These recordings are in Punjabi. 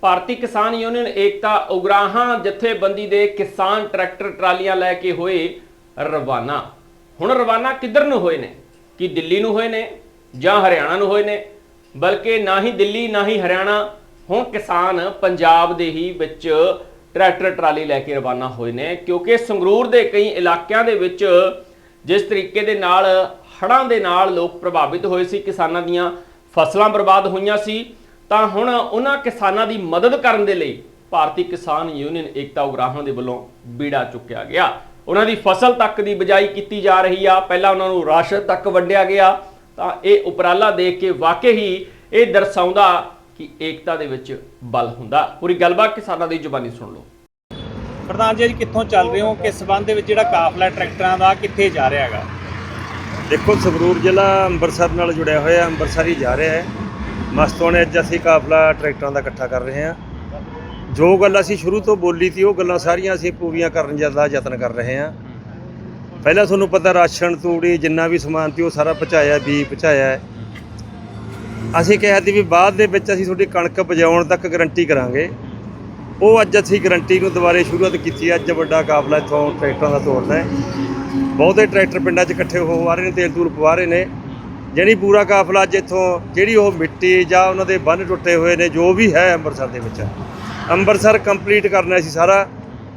ਭਾਰਤੀ ਕਿਸਾਨ ਯੂਨੀਅਨ ਏਕਤਾ ਉਗਰਾਹਾਂ ਜਥੇਬੰਦੀ ਦੇ ਕਿਸਾਨ ਟਰੈਕਟਰ ਟਰਾਲੀਆਂ ਲੈ ਕੇ ਹੋਏ ਰਵਾਨਾ। ਹੁਣ ਰਵਾਨਾ ਕਿੱਧਰ ਨੂੰ ਹੋਏ ਨੇ? ਕਿ ਦਿੱਲੀ ਨੂੰ ਹੋਏ ਨੇ ਜਾਂ ਹਰਿਆਣਾ ਨੂੰ ਹੋਏ ਨੇ? ਬਲਕਿ ਨਾ ਹੀ ਦਿੱਲੀ, ਨਾ ਹੀ ਹਰਿਆਣਾ, ਹੁਣ ਕਿਸਾਨ ਪੰਜਾਬ ਦੇ ਹੀ ਵਿੱਚ ਟਰੈਕਟਰ ਟਰਾਲੀ ਲੈ ਕੇ ਰਵਾਨਾ ਹੋਏ ਨੇ। ਕਿਉਂਕਿ ਸੰਗਰੂਰ ਦੇ ਕਈ ਇਲਾਕਿਆਂ ਦੇ ਵਿੱਚ ਜਿਸ ਤਰੀਕੇ ਦੇ ਨਾਲ ਹੜ੍ਹਾਂ ਦੇ ਨਾਲ ਲੋਕ ਪ੍ਰਭਾਵਿਤ ਹੋਏ ਸੀ, ਕਿਸਾਨਾਂ ਦੀਆਂ ਫਸਲਾਂ ਬਰਬਾਦ ਹੋਈਆਂ ਸੀ ਤਾਂ ਹੁਣ ਉਹਨਾਂ ਕਿਸਾਨਾਂ ਦੀ ਮਦਦ ਕਰਨ ਦੇ ਲਈ ਭਾਰਤੀ ਕਿਸਾਨ ਯੂਨੀਅਨ ਏਕਤਾ ਉਗਰਾਹਾਂ ਦੇ ਵੱਲੋਂ ਬੀੜਾ ਚੁੱਕਿਆ ਗਿਆ। ਉਹਨਾਂ ਦੀ ਫਸਲ ਤੱਕ ਦੀ ਬਿਜਾਈ ਕੀਤੀ ਜਾ ਰਹੀ ਆ। ਪਹਿਲਾਂ ਉਹਨਾਂ ਨੂੰ ਰਾਸ਼ਨ ਤੱਕ ਵੰਡਿਆ ਗਿਆ। ਤਾਂ ਇਹ ਉਪਰਾਲਾ ਦੇਖ ਕੇ ਵਾਕਈ ਹੀ ਇਹ ਦਰਸਾਉਂਦਾ ਕਿ ਏਕਤਾ ਦੇ ਵਿੱਚ ਬਲ ਹੁੰਦਾ। ਪੂਰੀ ਗੱਲਬਾਤ ਕਿਸਾਨਾਂ ਦੀ ਜ਼ੁਬਾਨੀ ਸੁਣ ਲਓ। ਪ੍ਰਧਾਨ ਜੀ ਅੱਜ ਕਿੱਥੋਂ ਚੱਲ ਰਹੇ ਹੋ? ਕਿਸ ਸਬੰਧ ਦੇ ਵਿੱਚ ਜਿਹੜਾ ਕਾਫਲਾ ਟਰੈਕਟਰਾਂ ਦਾ ਕਿੱਥੇ ਜਾ ਰਿਹਾ ਹੈਗਾ? ਦੇਖੋ ਸੰਗਰੂਰ ਜ਼ਿਲ੍ਹਾ ਅੰਮ੍ਰਿਤਸਰ ਨਾਲ ਜੁੜਿਆ ਹੋਇਆ ਅੰਮ੍ਰਿਤਸਰ ਹੀ ਜਾ ਰਿਹਾ ਹੈ। ਮਸਤੋਂ ਨੇ ਅੱਜ ਅਸੀਂ ਕਾਫਲਾ ਟਰੈਕਟਰਾਂ ਦਾ ਇਕੱਠਾ ਕਰ ਰਹੇ ਹਾਂ। ਜੋ ਗੱਲ ਅਸੀਂ ਸ਼ੁਰੂ ਤੋਂ ਬੋਲੀ ਸੀ, ਉਹ ਗੱਲਾਂ ਸਾਰੀਆਂ ਅਸੀਂ ਪੂਰੀਆਂ ਕਰਨ ਦਾ ਯਤਨ ਕਰ ਰਹੇ ਹਾਂ। ਪਹਿਲਾਂ ਤੁਹਾਨੂੰ ਪਤਾ ਰਾਸ਼ਨ, ਤੂੜੀ, ਜਿੰਨਾ ਵੀ ਸਮਾਨ ਸੀ, ਉਹ ਸਾਰਾ ਪਹੁੰਚਾਇਆ ਬੀ ਪਹੁੰਚਾਇਆ ਅਸੀਂ ਕਿਹਾ ਸੀ ਵੀ ਬਾਅਦ ਦੇ ਵਿੱਚ ਅਸੀਂ ਤੁਹਾਡੀ ਕਣਕ ਪਜਾਉਣ ਤੱਕ ਗਾਰੰਟੀ ਕਰਾਂਗੇ। ਉਹ ਅੱਜ ਅਸੀਂ ਗਾਰੰਟੀ ਨੂੰ ਦੁਬਾਰੇ ਸ਼ੁਰੂਆਤ ਕੀਤੀ ਅੱਜ ਵੱਡਾ ਕਾਫਲਾ ਇੱਥੋਂ ਟਰੈਕਟਰਾਂ ਦਾ ਤੋੜਨਾ ਬਹੁਤੇ ਟਰੈਕਟਰ ਪਿੰਡਾਂ 'ਚ ਇਕੱਠੇ ਹੋ ਆ ਰਹੇ ਨੇ ਤੇਲ ਤੂਲ ਪਵਾ ਰਹੇ ਨੇ। ਜਿਹੜੀ ਪੂਰਾ ਕਾਫਲਾ ਅੱਜ ਇੱਥੋਂ ਜਿਹੜੀ ਉਹ ਮਿੱਟੀ ਜਾਂ ਉਹਨਾਂ ਦੇ ਬੰਨ ਟੁੱਟੇ ਹੋਏ ਨੇ, ਜੋ ਵੀ ਹੈ ਅੰਮ੍ਰਿਤਸਰ ਦੇ ਵਿੱਚ। ਅੰਮ੍ਰਿਤਸਰ ਕੰਪਲੀਟ ਕਰਨਾ ਸੀ ਸਾਰਾ।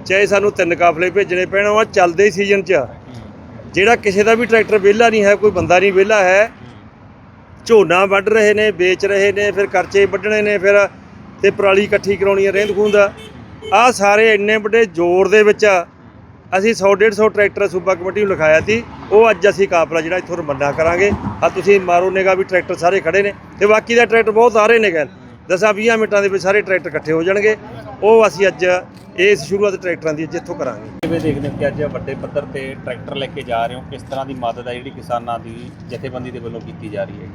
ਚਾਹੇ ਸਾਨੂੰ ਤਿੰਨ ਕਾਫਲੇ ਭੇਜਣੇ ਪੈਣ, ਉਹ ਚੱਲਦੇ ਸੀਜ਼ਨ 'ਚ। ਜਿਹੜਾ ਕਿਸੇ ਦਾ ਵੀ ਟਰੈਕਟਰ ਵਿਹਲਾ ਨਹੀਂ ਹੈ, ਕੋਈ ਬੰਦਾ ਨਹੀਂ ਵਿਹਲਾ ਹੈ। ਝੋਨਾ ਵੱਢ ਰਹੇ ਨੇ, ਵੇਚ ਰਹੇ ਨੇ, ਫਿਰ ਕਰਚੇ ਵੱਢਣੇ ਨੇ, ਫਿਰ ਤੇ ਪਰਾਲੀ ਇਕੱਠੀ ਕਰਾਉਣੀ ਹੈ ਰਹਿੰਦ ਖੂੰਦ ਆ ਸਾਰੇ ਇੰਨੇ ਵੱਡੇ ਜ਼ੋਰ ਦੇ ਵਿੱਚ ਅਸੀਂ 100 150 ਟਰੈਕਟਰ ਸੂਬਾ ਕਮੇਟੀ ਨੂੰ ਲਿਖਾਇਆ ਸੀ ਉਹ ਅੱਜ ਅਸੀਂ ਕਾਫਲਾ ਜਿਹੜਾ ਇੱਥੋਂ ਰਵਾਨਾ ਕਰਾਂਗੇ। ਆ ਤੁਸੀਂ ਮਾਰੋ ਨਿਗਾ ਵੀ ਟਰੈਕਟਰ ਸਾਰੇ ਖੜੇ ਨੇ ਤੇ ਬਾਕੀ ਦਾ ਟਰੈਕਟਰ ਬਹੁਤ ਆ ਰਹੇ ਨੇ ਗੈਲ ਦਸਾਂ 20 ਮਿੰਟਾਂ ਦੇ ਵਿੱਚ ਸਾਰੇ ਟਰੈਕਟਰ ਇਕੱਠੇ ਹੋ ਜਾਣਗੇ। ਉਹ ਅਸੀਂ ਅੱਜ ਇਸ ਸ਼ੁਰੂਆਤ ਟਰੈਕਟਰਾਂ ਦੀ ਅੱਜ ਇੱਥੋਂ ਕਰਾਂਗੇ। ਕਿਵੇਂ ਦੇਖਦੇ ਹੋ ਕਿ ਅੱਜ ਵੱਡੇ ਪੱਧਰ ਤੇ ਟਰੈਕਟਰ ਲੈ ਕੇ ਜਾ ਰਹੇ ਹੋ? ਕਿਸ ਤਰ੍ਹਾਂ ਦੀ ਮਦਦ ਹੈ ਜਿਹੜੀ ਕਿਸਾਨਾਂ ਦੀ ਜਥੇਬੰਦੀ ਦੇ ਵੱਲੋਂ ਕੀਤੀ ਜਾ ਰਹੀ ਹੈ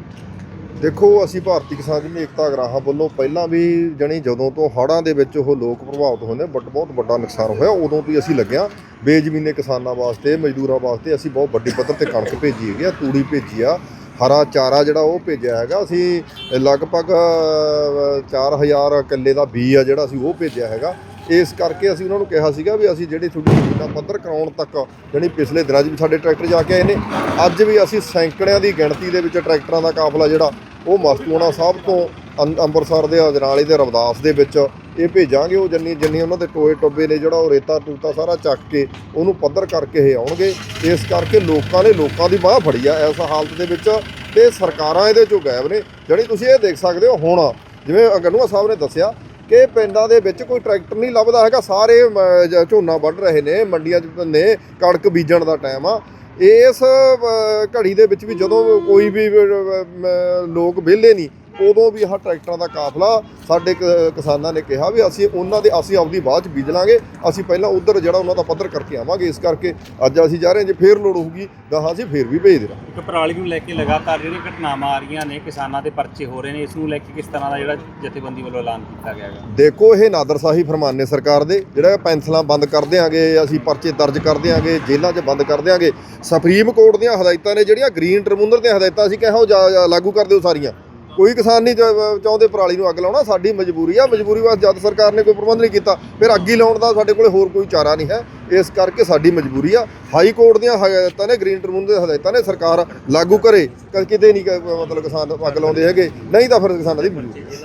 ਦੇਖੋ ਅਸੀਂ ਭਾਰਤੀ ਕਿਸਾਨ ਯੂਨੀਅਨ ਏਕਤਾ ਗਰਾਹਾਂ ਵੱਲੋਂ ਪਹਿਲਾਂ ਵੀ ਜਣੀ ਜਦੋਂ ਤੋਂ ਹੜ੍ਹਾਂ ਦੇ ਵਿੱਚ ਉਹ ਲੋਕ ਪ੍ਰਭਾਵਿਤ ਹੋਏ ਨੇ ਬਟ ਬਹੁਤ ਵੱਡਾ ਨੁਕਸਾਨ ਹੋਇਆ ਉਦੋਂ ਤੋਂ ਹੀ ਅਸੀਂ ਲੱਗਿਆ। ਬੇਜ਼ਮੀਨੇ ਕਿਸਾਨਾਂ ਵਾਸਤੇ ਮਜ਼ਦੂਰਾਂ ਵਾਸਤੇ ਅਸੀਂ ਬਹੁਤ ਵੱਡੀ ਪੱਧਰ ਤੇ ਕਣਕ ਭੇਜੀ ਹੈਗੀ ਆ ਤੂੜੀ ਭੇਜੀ ਆ ਹਰਾ ਚਾਰਾ ਜਿਹੜਾ ਉਹ ਭੇਜਿਆ ਹੈਗਾ ਅਸੀਂ ਲਗਭਗ ਅ, 4000 ਕਿੱਲੇ ਦਾ ਬੀ ਆ ਜਿਹੜਾ ਅਸੀਂ ਉਹ ਭੇਜਿਆ ਹੈਗਾ। ਇਸ ਕਰਕੇ ਅਸੀਂ ਉਹਨਾਂ ਨੂੰ ਕਿਹਾ ਸੀਗਾ ਵੀ ਅਸੀਂ ਜਿਹੜੀ ਤੁਹਾਡੀ ਜ਼ਮੀਨਾਂ ਪੱਧਰ ਕਰਾਉਣ ਤੱਕ ਜਿਹੜੀ ਪਿਛਲੇ ਦਿਨਾਂ 'ਚ ਵੀ ਸਾਡੇ ਟਰੈਕਟਰ ਜਾ ਕੇ ਆਏ ਨੇ ਅੱਜ ਵੀ ਅਸੀਂ ਸੈਂਕੜਿਆਂ ਦੀ ਗਿਣਤੀ ਦੇ ਵਿੱਚ ਟਰੈਕਟਰਾਂ ਦਾ ਕਾਫਲਾ ਜਿਹੜਾ ਉਹ ਮਸਤੂਆਣਾ ਸਾਹਿਬ ਤੋਂ ਅੰ- ਅੰਮ੍ਰਿਤਸਰ ਦੇ ਅਜਨਾਲੇ ਦੇ ਰਵਦਾਸ ਦੇ ਵਿੱਚ ਇਹ ਭੇਜਾਂਗੇ, ਉਹ ਜੰਨੀ ਜੰਨੀ ਉਹਨਾਂ ਦੇ ਟੋਏ ਟੋਬੇ ਨੇ ਜਿਹੜਾ ਉਹ ਰੇਤਾ ਟੂਤਾ ਸਾਰਾ ਚੱਕ ਕੇ ਉਹਨੂੰ ਪੱਧਰ ਕਰਕੇ ਇਹ ਆਉਣਗੇ। ਇਸ ਕਰਕੇ ਲੋਕਾਂ ਨੇ ਲੋਕਾਂ ਦੀ ਬਾਹ ਫੜੀ ਆ ਇਸ ਹਾਲਤ ਦੇ ਵਿੱਚ ਤੇ ਸਰਕਾਰਾਂ ਇਹਦੇ ਚੋਂ ਗਾਇਬ ਨੇ। ਜਿਹੜੀ ਤੁਸੀਂ ਇਹ ਦੇਖ ਸਕਦੇ ਹੋ ਹੁਣ, ਜਿਵੇਂ ਅਗਨੂਆ ਸਾਹਿਬ ਨੇ ਦੱਸਿਆ ਕਿ ਪਿੰਡਾਂ ਦੇ ਵਿੱਚ ਕੋਈ ਟਰੈਕਟਰ ਨਹੀਂ ਲੱਭਦਾ ਹੈਗਾ, ਸਾਰੇ ਝੋਨਾ ਵੱਢ ਰਹੇ ਨੇ, ਮੰਡੀਆਂ 'ਚ ਨੇ, ਕਣਕ ਬੀਜਣ ਦਾ ਟਾਈਮ ਆ। ਇਸ ਘੜੀ ਦੇ ਵਿੱਚ ਵੀ ਜਦੋਂ ਕੋਈ ਵੀ ਲੋਕ ਵਿਹਲੇ ਨਹੀਂ ਉਦੋਂ ਵੀ ਆਹ ਟਰੈਕਟਰਾਂ ਦਾ ਕਾਫਲਾ ਸਾਡੇ ਕਿਸਾਨਾਂ ਨੇ ਕਿਹਾ ਵੀ ਅਸੀਂ ਉਹਨਾਂ ਦੇ ਅਸੀਂ ਆਪਦੀ ਬਾਅਦ ਚ ਬੀਜ ਲਾਂਗੇ ਅਸੀਂ ਪਹਿਲਾਂ ਉਧਰ ਜਿਹੜਾ ਉਹਨਾਂ ਦਾ ਪੱਧਰ ਕਰਕੇ ਆਵਾਂਗੇ ਇਸ ਕਰਕੇ ਅੱਜ ਅਸੀਂ ਜਾ ਰਹੇ ਹਾਂ ਜੇ ਫੇਰ ਲੋੜ ਹੋਊਗੀ ਗਾਹਾਂ ਅਸੀਂ ਫੇਰ ਵੀ ਭੇਜ ਦੇਣਾ ਇੱਕ ਪਰਾਲੀ ਨੂੰ ਲੈ ਕੇ ਲਗਾਤਾਰ ਜਿਹੜੀਆਂ ਘਟਨਾਵਾਂ ਆ ਰਹੀਆਂ ਨੇ ਕਿਸਾਨਾਂ ਦੇ ਪਰਚੇ ਹੋ ਰਹੇ ਨੇ ਇਸ ਨੂੰ ਲੈ ਕੇ ਕਿਸ ਤਰ੍ਹਾਂ ਦਾ ਜਿਹੜਾ ਜਥੇਬੰਦੀ ਵੱਲੋਂ ਐਲਾਨ ਕੀਤਾ ਗਿਆ ਹੈਗਾ? ਦੇਖੋ ਇਹ ਨਾਦਰਸ਼ਾਹੀ ਫਰਮਾਨ ਨੇ ਸਰਕਾਰ ਦੇ ਜਿਹੜਾ ਪੈਨਸਲਾਂ ਬੰਦ ਕਰ ਦਿਆਂਗੇ ਅਸੀਂ ਪਰਚੇ ਦਰਜ ਕਰ ਦਿਆਂਗੇ ਜੇਲ੍ਹਾਂ 'ਚ ਬੰਦ ਕਰ ਦਿਆਂਗੇ। ਸੁਪਰੀਮ ਕੋਰਟ ਦੀਆਂ ਹਦਾਇਤਾਂ ਨੇ ਜਿਹੜੀਆਂ ਗ੍ਰੀਨ ਟ੍ਰਿਬਿਊਨਲ ਦੀਆਂ ਹਦਾਇਤਾਂ ਅਸੀਂ ਕਿਹਾ ਜਾ- ਲਾਗੂ ਕਰ ਦਿਓ ਸਾਰੀਆਂ। ਕੋਈ ਕਿਸਾਨ ਨਹੀਂ ਚਾਹੁੰਦੇ ਪਰਾਲੀ ਨੂੰ ਅੱਗ ਲਾਉਣਾ, ਸਾਡੀ ਮਜਬੂਰੀ ਆ। ਮਜਬੂਰੀ ਵਾਸਤੇ ਜਦ ਸਰਕਾਰ ਨੇ ਕੋਈ ਪ੍ਰਬੰਧ ਨਹੀਂ ਕੀਤਾ, ਫਿਰ ਅੱਗ ਹੀ ਲਾਉਣ ਦਾ ਸਾਡੇ ਕੋਲੇ ਹੋਰ ਕੋਈ ਚਾਰਾ ਨਹੀਂ ਹੈ। ਇਸ ਕਰਕੇ ਸਾਡੀ ਮਜਬੂਰੀ ਆ। ਹਾਈ ਕੋਰਟ ਦੀਆਂ ਹਦਾਇਤਾਂ ਨੇ, ਗ੍ਰੀਨ ਟ੍ਰਿਬਿਊਨ ਦੀਆਂ ਹਦਾਇਤਾਂ ਨੇ, ਸਰਕਾਰ ਲਾਗੂ ਕਰੇ। ਕਿਤੇ ਨਹੀਂ ਮਤਲਬ ਕਿਸਾਨ ਅੱਗ ਲਾਉਂਦੇ ਹੈਗੇ, ਨਹੀਂ ਤਾਂ ਫਿਰ ਕਿਸਾਨਾਂ ਦੀ ਮਜਬੂਰੀ